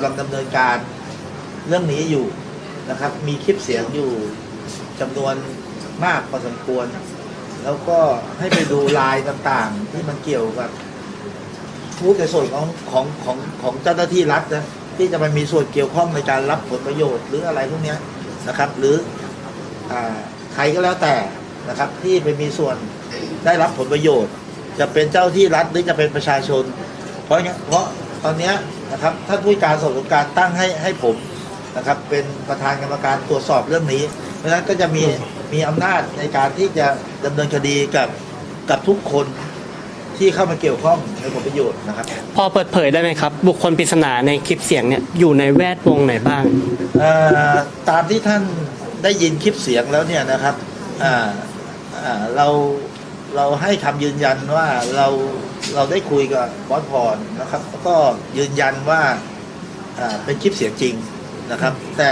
ำลังดำเนินการเรื่องนี้อยู่นะครับ มีคลิปเสียงอยู่จำนวนมากพอสมควร แล้วก็ให้ไปดูลายต่างๆ ที่มันเกี่ยวกับผู้ในส่วนของของของของเจ้าหน้าที่รัฐนะที่จะมามีส่วนเกี่ยวข้องในการรับผลประโยชน์หรืออะไรพวกนี้นะครับ หรืออใครก็แล้วแต่นะครับ ที่ไปมีส่วนได้รับผลประโยชน์ จะเป็นเจ้าที่รัฐหรือจะเป็นประชาชน เพราะงั้นเพราะ ตอนเนี้ยนะครับท่านผู้การสอบสวนกลารตั้งให้ให้ผมนะครับเป็นประธานกรรมการตรวจสอบเรื่องนี้ เพราะฉะนั้นก็จะมีมีอำนาจในการที่จะดำเนินคดีกับกับทุกคนที่เข้ามาเกี่ยวข้องในผลประโยชน์นะครับพอเปิดเผยได้ไหมครับ บุคคลปริศนาในคลิปเสียงเนี่ยอยู่ในแวดวงไหนบ้าง เอ่อตามที่ท่านได้ยินคลิปเสียงแล้วเนี่ยนะครับอ่าอ่าเรา เราให้คำยืนยันว่าเราเราได้คุยกับบอสพรนะครับแล้วก็ยืนยันว่าเป็นคลิปเสียงจริงนะครับ แต่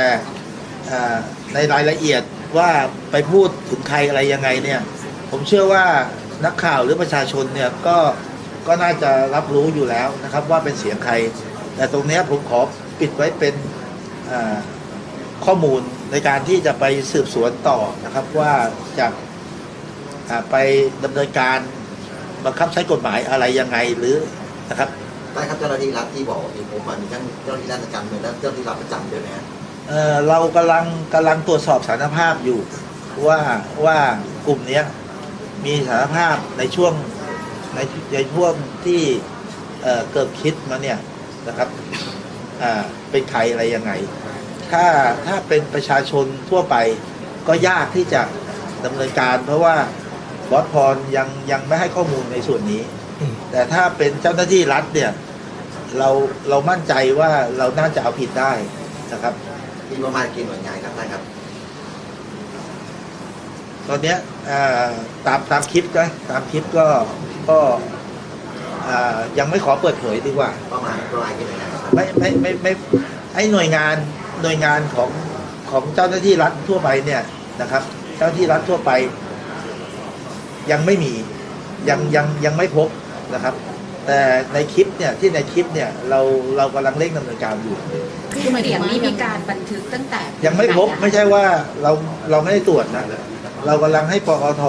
ในรายละเอียดว่าไปพูดถึงใครอะไรยังไงเนี่ย ผมเชื่อว่านักข่าวหรือประชาชนเนี่ยก็ก็น่าจะรับรู้อยู่แล้วนะครับว่าเป็นเสียงใคร แต่ตรงนี้ผมขอปิดไว้เป็นข้อมูลในการที่จะไปสืบสวนต่อนะครับว่าจะอ่า ไปดำเนินการบังคับใช้กฎหมายอะไรยังไงหรือนะครับได้ครับเจ้าหน้าที่รัฐที่บอกมีผมมามีทั้งเจ้าหน้าที่ราชการเมืองและเจ้าหน้าที่รัฐประจำด้วยนะฮะเอ่อเรากำลังกำลังตรวจสอบสารภาพอยู่ ว่าว่ากลุ่มเนี้ยมีสารภาพในช่วงในในช่วงที่เอ่อเกิดคิดมาเนี่ยนะครับอ่าเป็นใครอะไรยังไง ถ้าถ้าเป็นประชาชนทั่วไปก็ยากที่จะดำเนินการ เพราะว่า บอสพรยังยังไม่ให้ข้อมูลในส่วนนี้อืมแต่ถ้าเป็นเจ้าหน้าที่รัฐเนี่ย เราเรามั่นใจว่าเราน่าจะเอาผิดได้นะครับมีประมาณกี่หน่วยงานครับท่านครับ ตอนเนี้ยอ่าตามตามคลิปนะตามคลิปก็ก็อ่ายังไม่ขอเปิดเผยดีกว่าประมาณประมาณกี่หน่วยงานครับไม่ไม่ไม่ไม่ไอหน่วยงานหน่วยงานของของเจ้าหน้าที่รัฐทั่วไปเนี่ยนะครับ เจ้าหน้าที่รัฐทั่วไป ยังไม่มียังยังยังไม่พบนะครับ แต่ในคลิปเนี่ยที่ในคลิปเนี่ยเราเรากำลังเร่งดำเนินการอยู่ คือเสียงนี้มีการบันทึกตั้งแต่ยังไม่พบไม่ใช่ว่าเราเราไม่ได้ตรวจนะเรากำลังให้ปอท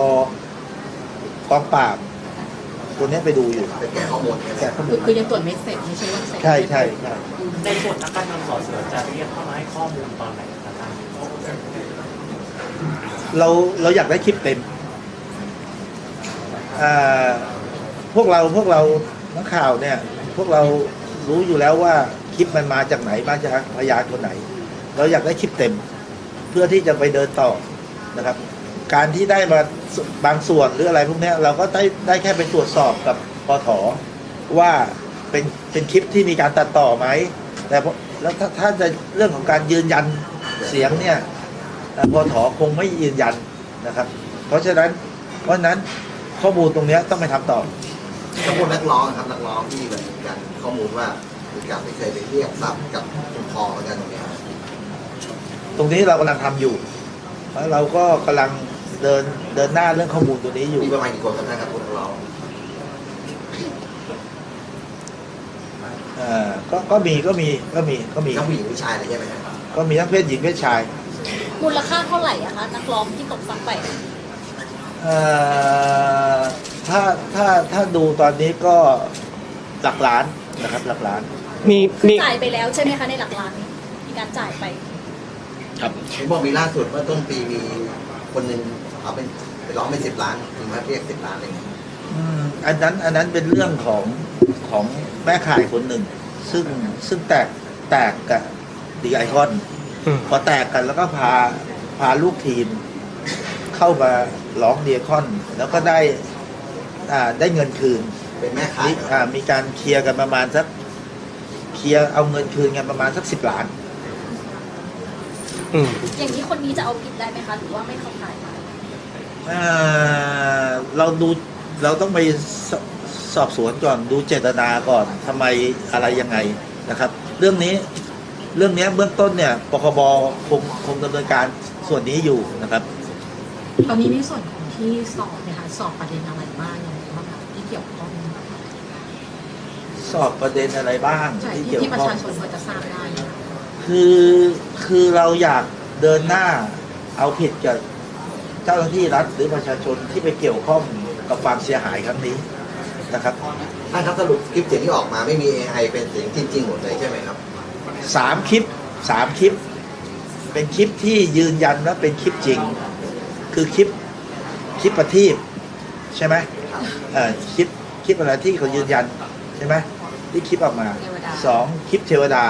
กองปราบตัวเนี้ยไปดูอยู่เป็นแก้ข้อมูลใช่ไหมแกะข้อมูคือลคือยังตรวจไม่เสร็จไม่ใช่ว่าเสร็จใช่ใช่ใช่ในส่วนนักการเมืองสอเสือจะเรียกเข้ามาให้ข้อมูลตอนไหนครับท่านเราเราอยากได้คลิปเต็มอ่า พวกเราพวกเรานักข่าวเนี่ย พวกเรารู้อยู่แล้วว่าคลิปมันมาจากไหนมาจากพยานคนไหน เราอยากได้คลิปเต็ม เพื่อที่จะไปเดินต่อนะครับ การที่ได้มาบางส่วนหรืออะไรพวกนี้เราก็ได้ได้แค่ไปตรวจสอบกับปทว่าเป็นเป็นคลิปที่มีการตัดต่อไหมแต่แล้วถ้าถ้าจะเรื่องของการยืนยันเสียงเนี่ยเอ่อปทคงไม่ยืนยันนะครับ เพราะฉะนั้นเพราะนั้น ข้อมูลตรงเนี้ยต้องไปทำต่อข้อมูลนักร้องครับนักร้องที่มันมีการข้อมูลว่ามีการไปเคยไปเรียกทรัพย์กับคุณพอเหมือนกันตรงเนี้ยครับตรงนี้เรากำลังทำอยู่ แล้วเราก็กำลังเดินเดินหน้าเรื่องข้อมูลตัวนี้อยู่ มีประมาณกี่คนครับท่านครับคุณนักร้องเอ่อก็ก็มีก็มีก็มีก็มีทั้งผู้หญิงผู้ชายเลยใช่ไหมครับก็มีทั้งเพศหญิงเพศชาย มูลค่าเท่าไหร่อะคะนักร้องที่ตกฟังไปเอ่อ ถ้าถ้าถ้าดูตอนนี้ก็หลักล้านนะครับหลักล้าน มีมี จ่ายไปแล้วใช่ไหมคะในหลักล้านนี้มีการจ่ายไป ครับ เห็นบอกมีล่าสุดเมื่อต้นปีมีคนหนึ่งเอาเป็นไปร้องเป็นสิบล้านถึงมาเรียกสิบล้านอะไรเงี้ย อืมอันนั้นอันนั้นเป็นเรื่องของของแม่ขายคนหนึ่ง ซึ่งซึ่งแตกแตกกับดีไอคอนอืมพอแตกกันแล้วก็พาพาลูกทีม เข้ามาร้องดีไอคอน แล้วก็ได้อ่าได้เงินคืนเป็นแม่ขายมีเหรออ่ามีการเคลียร์กันประมาณสักเคลียร์เอาเงินคืนกันประมาณสักสิบล้าน อืมอย่างนี้คนนี้จะเอาผิดได้ไหมคะหรือว่าไม่เข้าข่ายอ่าเราดูเราต้องไปสสอบสวนก่อนดูเจตนาก่อนทำไมอะไรยังไงนะครับ เรื่องนี้เรื่องนี้เบื้องต้นเนี่ยปคบคงคงดำเนินการส่วนนี้อยู่นะครับ ตอนนี้ในส่วนของที่สอบเนี่ยค่ะสอบประเด็นอะไรบ้างอย่างไรบ้างคะที่เกี่ยวข้องสอบประเด็นอะไรบ้างใช่ที่ที่เกี่ยวที่ประข้องชาชนพอจะทราบได้คือคือเราอยากเดินหน้าเอาผิดกับเจ้าหน้าที่รัฐหรือประชาชนที่ไปเกี่ยวข้องกับความเสียหายครั้งนี้นะครับ ท่านครับสรุปคลิปเสียงที่ออกมาไม่มี AI เป็นเสียงจริงๆหมดเลยใช่ไหมครับสามคลิปสามคลิป เป็นคลิปที่ยืนยันว่าเป็นคลิปจริง คือคลิปคลิปประทีปใช่ไหมเออคลิปคลิปอะไรที่เขายืนยันใช่ไหมที่คลิปออกมาเทวดาสองคลิปเทวดา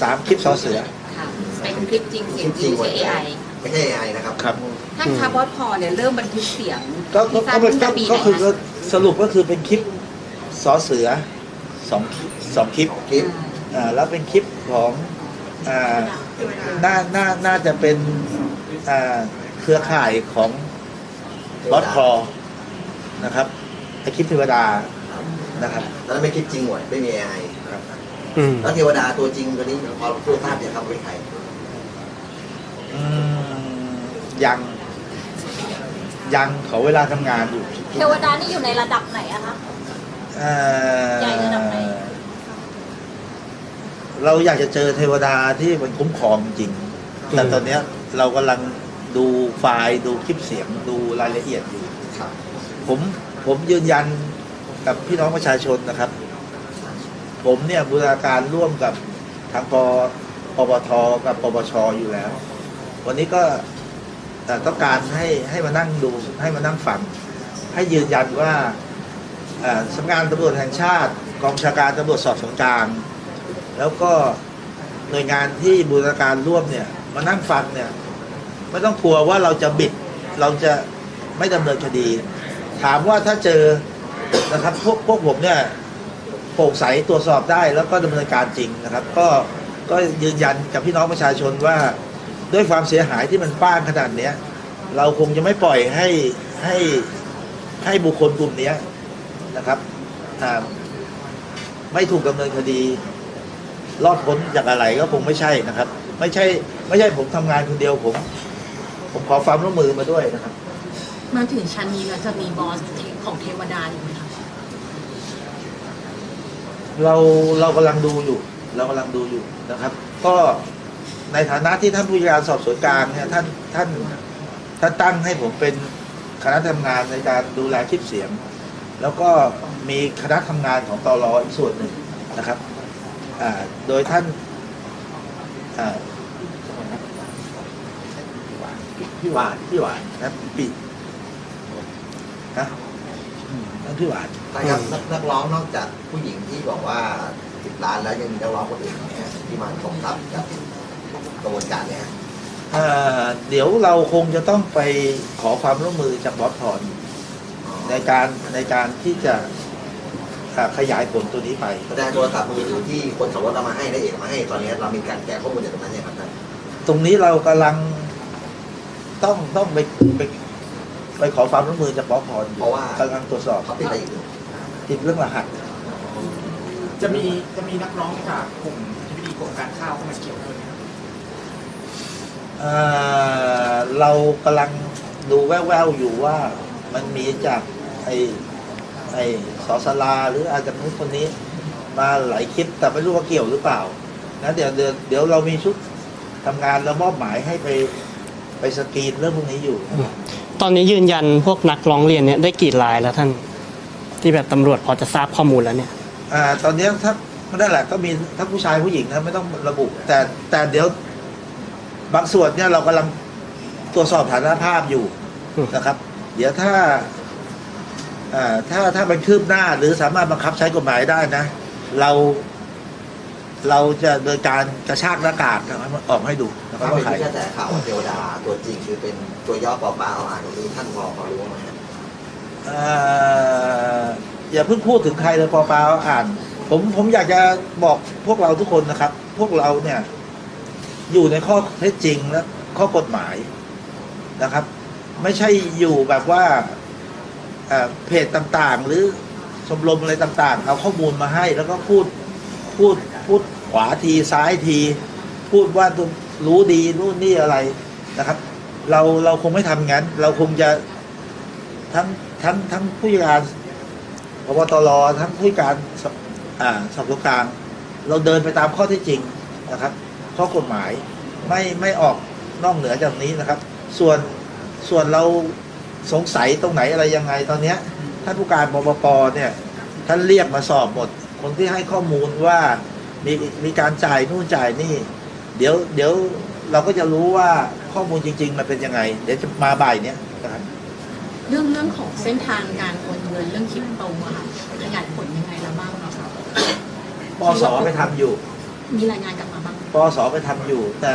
สามคลิปสอเสือค่ะเป็นคลิปจริงเสียงจริงไม่ใช่ AI ไม่ใช่ AI นะครับครับท่านคาร์บอสพอเนี่ยเริ่มบันทึกเสียงก็ก็ที่ทราก็บเป็นตั้งก็แต่ปีไหก็นคือคะสรุปก็คือเป็นคลิปสอเสือสองคลิปสองคลิปคลิปอ่าแล้วเป็นคลิปของอ่าน่าน่าน่าจะเป็นอ่า เครือข่ายของบอสคอนะครับไอคลิปเทวดานะครับแล้วไม่คลิปจริงหมดไม่มี AI ครับอืมแล้วเทวดาตัวจริงตัวนี้พอเราพูดทราบเนี่ยครับเป็นใครอืมยังยังขอเวลาทำงานอยู่เทวดานี่อยู่ในระดับไหนอะคะเอ่อใหญ่ระดับไหนเราอยากจะเจอเทวดาที่มันคุ้มครองจริง แต่ตอนเนี้ยเรากำลัง ดูไฟล์ดูคลิปเสียงดูรายละเอียดอยู่ครับ ผมผมยืนยันกับพี่น้องประชาชนนะครับ ผมเนี่ยบูรณาการร่วมกับทางปปปทกับปปชอยู่แล้ว วันนี้ก็เอ่อต้องการให้ให้มานั่งดูให้มานั่งฟัง ให้ยืนยันว่าเอ่อสำนักงานตำรวจแห่งชาติ กองบัญชาการตำรวจสอบสวนกลาง แล้วก็หน่วยงานที่บูรณาการร่วมเนี่ย มานั่งฟังเนี่ย ไม่ต้องกลัวว่าเราจะบิด เราจะไม่ดำเนินคดี ถามว่าถ้าเจอนะครับพวกพวกผมเนี่ยโปร่งใสตรวจสอบได้แล้วก็ดำเนินการจริงนะครับ ก็ก็ยืนยันกับพี่น้องประชาชนว่าด้วยความเสียหายที่มันป้างขนาดเนี้ย เราคงจะไม่ปล่อยให้ให้ให้บุคคลกลุ่มเนี้ยนะครับไม่ถูกดำเนินคดี รอดพ้นจากอะไรก็คงไม่ใช่นะครับ ไม่ใช่ ไม่ใช่ผมทำงานคนเดียวผม ผมขอความร่วมมือมาด้วยนะครับ มาถึงชั้นนี้แล้วจะมีบอสของเทวดาอีกไหมคะเราเรากำลังดูอยู่ เรากำลังดูอยู่นะครับ ก็ในฐานะที่ท่านผู้การสอบสวนกลางเนี่ยท่านท่านท่านตั้งให้ผมเป็นคณะทำงานในการดูแลคลิปเสียง แล้วก็มีคณะทำงานของตรออีกส่วนหนึ่งนะครับอ่าโดยท่านอ่า พี่หวานพี่หวานนะครับปีนะอืมท่านพี่หวานใช่ครับนักนักร้องนอกจากผู้หญิงที่บอกว่าสิบล้านแล้วยังมีนักร้องคนอื่นเนี่ยที่มาสมทรัพย์กับกระบวนการเนี่ยเอ่อเดี๋ยวเราคงจะต้องไปขอความร่วมมือจากบอสพรในการในการที่จะอ่าขยายผลตัวนี้ไป แสดงโทรศัพท์มือถือที่คนขับรถเอามาให้และเอกเอามาให้ตอนนี้เรามีการแกะข้อมูลจากตรงนั้นเนี่ยครับท่านตรงนี้เรากำลัง ต้องต้องไปไปไปขอความร่วมมือจากบอสพรอยู่เพราะว่า กำลังตรวจสอบเขาติดอะไรอยู่ติดเรื่องรหัส จะมีจะมีนักร้องจากกลุ่มที่ดีกรมการข้าวเข้ามาเกี่ยวด้วยไหมครับเอ่อเรากำลังดูแว่วๆอยู่ว่ามันมีจากไอไอสอสลาหรืออาจจะนู้นคนนี้ มาหลายคลิปแต่ไม่รู้ว่าเกี่ยวหรือเปล่านะเดี๋ยวเดี๋ยวเดี๋ยวเรามีชุดทำงานแล้วมอบหมายให้ไป ไปสกรีนเรื่องพวกนี้อยู่ตอนนี้ยืนยันพวกนักร้องเรียนเนี่ยได้กี่รายแล้วท่าน ที่แบบตำรวจพอจะทราบข้อมูลแล้วเนี่ย อ่าตอนนี้ถ้านั่นแหละก็มีทั้งผู้ชายผู้หญิงนะไม่ต้องระบุ แต่แต่เดี๋ยวบางส่วนเนี่ยเรากำลังตรวจสอบฐานภาพอยู่อืม นะครับ เดี๋ยวถ้าอ่าถ้าถ้ามันคืบหน้าหรือสามารถบังคับใช้กฎหมายได้นะ เรา เราจะโดยการกระชากหน้ากากนะครับออกให้ดูนะครับถ้าเป็ว่านใคร ที่กระแสข่าวว่าเทวดาตัวจริงคือเป็นตัวย่อปอปลาเอาอ่านตรงนี้ท่านพอพอรู้ไหมครับเอ่ออย่าเพิ่งพูดถึงใครเลยพอปาอ่าน ผมผมอยากจะบอกพวกเราทุกคนนะครับ พวกเราเนี่ย อยู่ในข้อเท็จจริงและข้อกฎหมายนะครับ ไม่ใช่อยู่แบบว่าเอ่อเพจต่างๆ หรือชมรมอะไรต่าง ๆ เอาข้อมูลมาให้ แล้วก็พูดพูดพูด ขวาทีซ้ายที พูดว่าตัวรู้ดีนู่นนี่อะไรนะครับ เราเราคงไม่ทำงั้น เราคงจะทั้งทั้งทั้งผู้การพบตรทั้งผู้การอ่าสอบสวนกลางเราเดินไปตามข้อเที่จริงนะครับ ข้อกฎหมายไม่ไม่ออกนอกเหนือจากนี้นะครับ ส่วนส่วนเราสงสัยตรงไหนอะไรยังไงตอนเนี้ยท่านผู้การปปปเนี่ยท่านเรียกมาสอบหมด คนที่ให้ข้อมูลว่า มีมีการจ่ายนู่นจ่ายนี่ เดี๋ยว เดี๋ยวเราก็จะรู้ว่าข้อมูลจริง ๆ มันเป็นยังไง เดี๋ยวจะมาบ่ายเนี้ยนะครับเรื่องเรื่องของเส้นทางการโอนเงินเรื่องคริปโตอะค่ะขยายผลยังไงแล้วบ้างอะคะปสไปทำอยู่ มีรายงานกลับมาบ้างไหมปสไปทำอยู่ แต่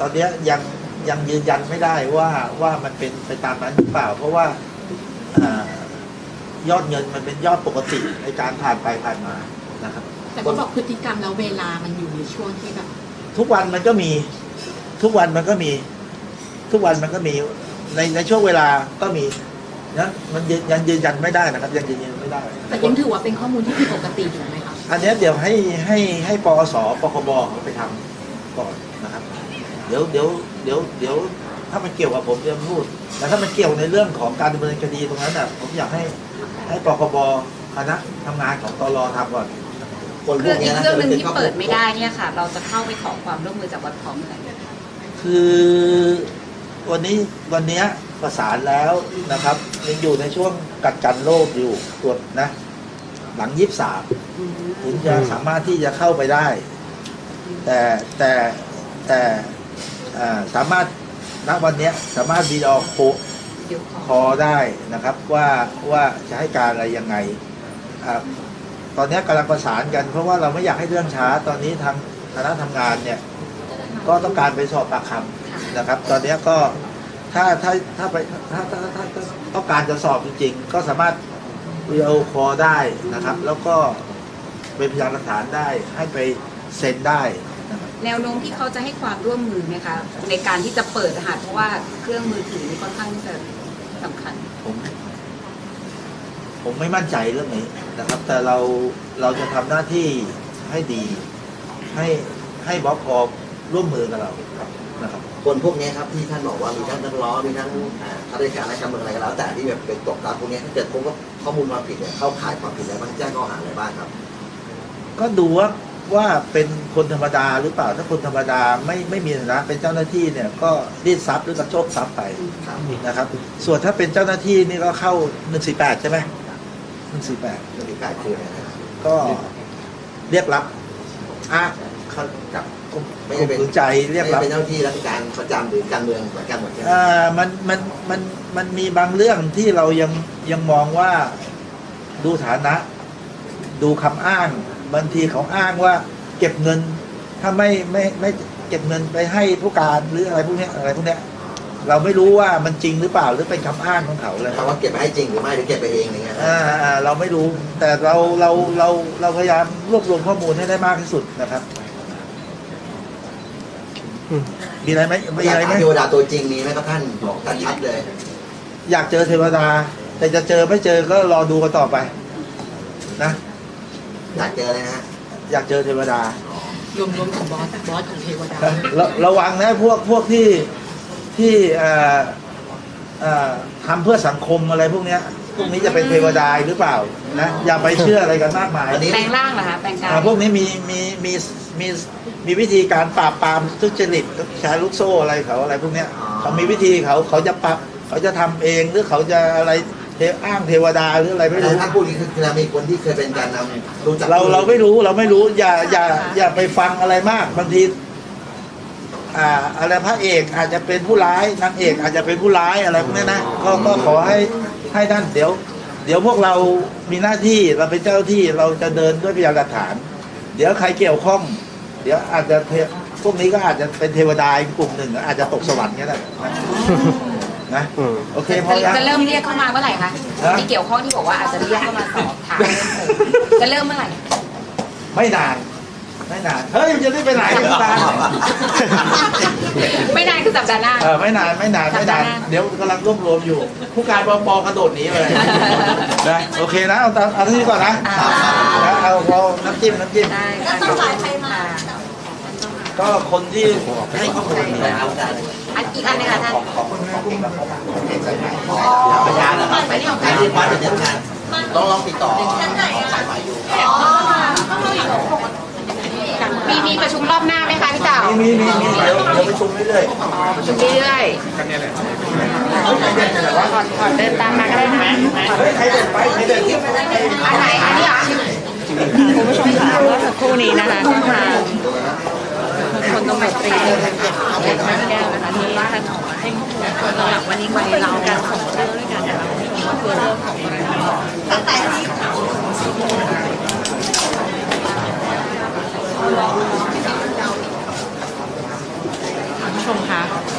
ตอนเนี้ยยังยังยืนยันไม่ได้ว่าว่ามันเป็นไปตามนั้นหรือเปล่า เพราะว่าอายอดเงินมันเป็นยอดปกติในการผ่านไปผ่านมานะครับ แต่ก็บอกพฤติกรรมแล้วเวลามันอยู่ในช่วงที่แบบ ทุกวันมันก็มี ทุกวันมันก็มี ทุกวันมันก็มี ในในช่วงเวลาก็มีนะมันยืนยังยืนยันไม่ได้นะครับ ยังยืนยันไม่ได้แต่ยังถือว่าเป็นข้อมูลที่ผิดปกติอยู่ไหมคะอันเนี้ยเดี๋ยวให้ให้ให้ปอสปคบไปทำก่อนนะครับ เดี๋ยวเดี๋ยวเดี๋ยวเดี๋ยวถ้ามันเกี่ยวกับผมจะพูด แต่ถ้ามันเกี่ยวในเรื่องของการดำเนินคดีตรงนั้นน่ะผมอยากให้ให้ปคบคณะทำงานของตรทำก่อน คนเคพรื่วอกงนี้อีกนะเครื่องหนึ่งที่เปิดไม่ได้เนี่ยค่ะ เราจะเข้าไปขอความร่วมมือจากวัดพร้อมกันคือวันนี้วันเนี้ยประสานแล้วนะครับยังอยู่ในช่วงกักกันโรคอยู่ตรวจนะ หลังยี่สาม ถึงจะสามารถที่จะเข้าไปได้ แต่แต่แต่อ่าสามารถณวันเนี้ยสามารถวีดีโอโคเดี๋ยวขอ คอได้นะครับว่าว่าจะให้การอะไรยังไงอ่า ตอนนี้กำลังประสานกัน เพราะว่าเราไม่อยากให้เรื่องช้า ตอนนี้ทางคณะทำงานเนี่ยก็ต้องการไปสอบปากคำนะครับ ตอนนี้ก็ถ้าถ้าถ้าไปถ้าถ้าถ้าถ้าต้องการจะสอบจริง ๆ ก็สามารถวีดีโอคอลได้นะครับ แล้วก็เป็นพยานหลักฐานได้ให้ไปเซ็นได้นะครับแนวโน้มที่เขาจะให้ความร่วมมือไหมคะในการที่จะเปิดรหัสเพราะว่าเครื่องมือถือนี่ค่อนข้างที่จะสำคัญ ผม ผมไม่มั่นใจเรื่องนี้นะครับ แต่เราเราจะทำหน้าที่ให้ดี ให้ให้บล็อกคอร่วมมือกับเราครับนะครับคนพวกนี้ครับที่ท่านบอกว่ามีทั้งนักร้องมีทั้งอ่าข้าราชการและการเมืองอะไรก็แล้ว แต่ที่แบบเป็นตกตามพวกนี้ถ้าเกิดพบว่าข้อมูลความผิดเนี่ยเข้าข่ายความผิดแล้วมันแจ้งข้อหาอะไรบ้างครับ ก็ดูว่าว่าเป็นคนธรรมดาหรือเปล่าถ้าคนธรรมดาไม่ไม่มีฐานะเป็นเจ้าหน้าที่เนี่ยก็รีดทรัพย์หรือกระโชกทรัพย์ไปครับนะครับ ส่วนถ้าเป็นเจ้าหน้าที่นี่ก็เข้าหนึ่งสี่แปดใช่ไหม หนึ่งสี่แปดเรื่องที่กายคืออะไรนะครับก็เรียกรับอะเข้ากับข่มไม่ได้เป็นขืนใจเรียกรับไม่ได้เป็นเจ้าหน้าที่ราชการประจำหรือการเมืองเหมือนกันหมดใช่ไหมอ่ามันมันมันมันมีบางเรื่องที่เรายังยังมองว่าดูฐานะ ดูคำอ้างบางทีเขาอ้างว่า เก็บเงินถ้าไม่ไม่ไม่เก็บเงินไปให้ผู้การหรืออะไรพวกเนี้ยอะไรพวกเนี้ย เราไม่รู้ว่ามันจริงหรือเปล่าหรือเป็นคำอ้างของเขาเลยคำว่าเก็บไปให้จริงหรือไม่หรือเก็บไปเองอะไรเงี้ยอ่าอ่าเราไม่รู้ แต่เราเราเราเราพยายามรวบรวมข้อมูลให้ได้มากที่สุดนะครับอืมมีอะไรไหมมีอยากอะไรไหมถามเทวดาตัวจริงมีไหมครับท่านบอกชัดๆเลย อยากเจอเทวดา แต่จะเจอไม่เจอก็รอดูกันต่อไป นะ อยากเจอเลยนะฮะอยากเจอเทวดา รวมรวมของบอสบอสของเทวดา ระระวังนะพวกพวกที่ ที่เอ่อเอ่อทำเพื่อสังคมอะไรพวกเนี้ยพวกนี้จะเป็นเทวดาหรือเปล่านะอย่าไปเชื่ออะไรกันมากมายอันนี้แปลงร่างเหรอคะแปลงกายอ่าพวกนี้มีมีมีมีมีวิธีการปราบปรามทุจริตแชร์ลูกโซ่อะไรเขาอะไรพวกเนี้ยเขามีวิธีเขาเขาจะปรับเขาจะทำเองหรือเขาจะอะไรเทอ้างเทวดาหรืออะไรไม่แต่รู้ถ้าพูดนี้คือเรามีคนที่เคยเป็นการนำรู้จักเราเราไม่รู้เราไม่รู้อย่าอย่าอย่าไปฟังอะไรมากบางที อ่าอะไรพระเอกอาจจะเป็นผู้ร้ายนางเอกอาจจะเป็นผู้ร้ายอะไรพวกนี้นะก็ก็ขอให้ให้ท่านเดี๋ยว เดี๋ยวพวกเรามีหน้าที่เราเป็นเจ้าที่เราจะเดินด้วยพยานหลักฐาน เดี๋ยวใครเกี่ยวข้อง เดี๋ยวอาจจะเทพวกนี้ก็อาจจะเป็นเทวดาอีกกลุ่มหนึ่ง อาจจะตกสวรรค์ก็ได้นะนะอืมโอเคพอจะยังจะเริ่มเรียกเข้ามาเมื่อไหร่คะฮะ ที่เกี่ยวข้องที่บอกว่าอาจจะเรียกเข้ามาสอบถามเรื่องผมจะเริ่มเมื่อไหร่ ไม่นาน ไม่นาน เฮ้ยจะได้ไปไหนไม่นานไม่นานคือสัปดาห์หน้า เออไม่นานไม่นานไม่นาน เดี๋ยวกำลังรวบรวมอยู่ ผู้การปปกระโดดหนีเลยนะโอเคนะ เอาตามเอาที่นี้ก่อนนะนะเอาเอาน้ำจิ้มน้ำจิ้มได้ค่ะแล้วสายใครมาก็คนที่ให้ข้อมูลเนี่ยอันอีกอันหนึงค่ะท่านพยานนะครับไปที่ของการที่วัดเป็นยังไงต้องลองติดต่อชั้นไหนอะสายไหมอยู่ มีมีประชุมรอบหน้าไหมคะพี่เต่ามมีมีมีเดี๋ยวเดี๋ยวประชุมเรื่อยประชุมเรื่อยกันเนี่ยแหละๆก่อนก่อนเดินตามมาก็ได้นะๆเฮ้ยใครเดินไปใครเดินที่อันไหนอันนี้เหรอคุณผู้ชมค่ะเมื่อสักครู่นี้นะคะก็ทางพลตำรวจตรีเอกนักแก้วนะคะที่ท่านออกมาให้ข้อมูลสำหรับวันนี้ก็มีการสองเรื่องด้วยกันนะคะคุณผู้ชมก็คือเรื่องของกรณี คุณผู้ชมคะ